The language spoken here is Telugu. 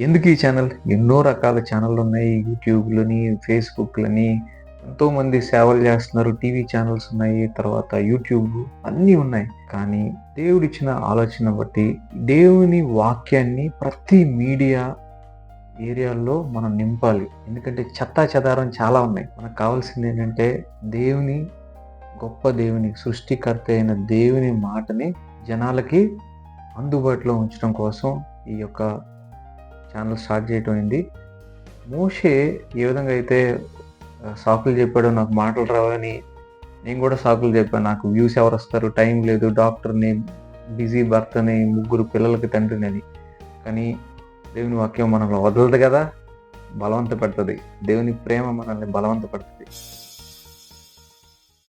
ఎందుకు ఈ ఛానల్ ఎన్నో రకాల ఛానళ్ళు ఉన్నాయి. యూట్యూబ్లని ఫేస్బుక్లని ఎంతోమంది సేవలు చేస్తున్నారు. టీవీ ఛానల్స్ ఉన్నాయి. తర్వాత యూట్యూబ్ అన్నీ ఉన్నాయి. కానీ దేవుడిచ్చిన ఆలోచన బట్టి దేవుని వాక్యాన్ని ప్రతి మీడియా ఏరియాల్లో మనం నింపాలి. ఎందుకంటే చెత్తా చెదారం చాలా ఉన్నాయి. మనకు కావాల్సింది ఏంటంటే దేవుని గొప్ప దేవుని సృష్టికర్త అయిన దేవుని మాటని జనాలకి అందుబాటులో ఉంచడం కోసం ఈ యొక్క ఛానల్ స్టార్ట్ చేయటం అయింది మోషే ఏ విధంగా అయితే సాకులు చెప్పాడో నాకు మాటలు రావని నేను కూడా సాకులు చెప్పాను. నాకు వ్యూస్ ఎవరు వస్తారు? టైం లేదు. డాక్టర్ని బిజీ భర్తని ముగ్గురు పిల్లలకి తండ్రిని అని. కానీ దేవుని వాక్యం మనల్ని వదలదు కదా. బలవంత పెడుతుంది దేవుని ప్రేమ మనల్ని బలవంత పెడుతుంది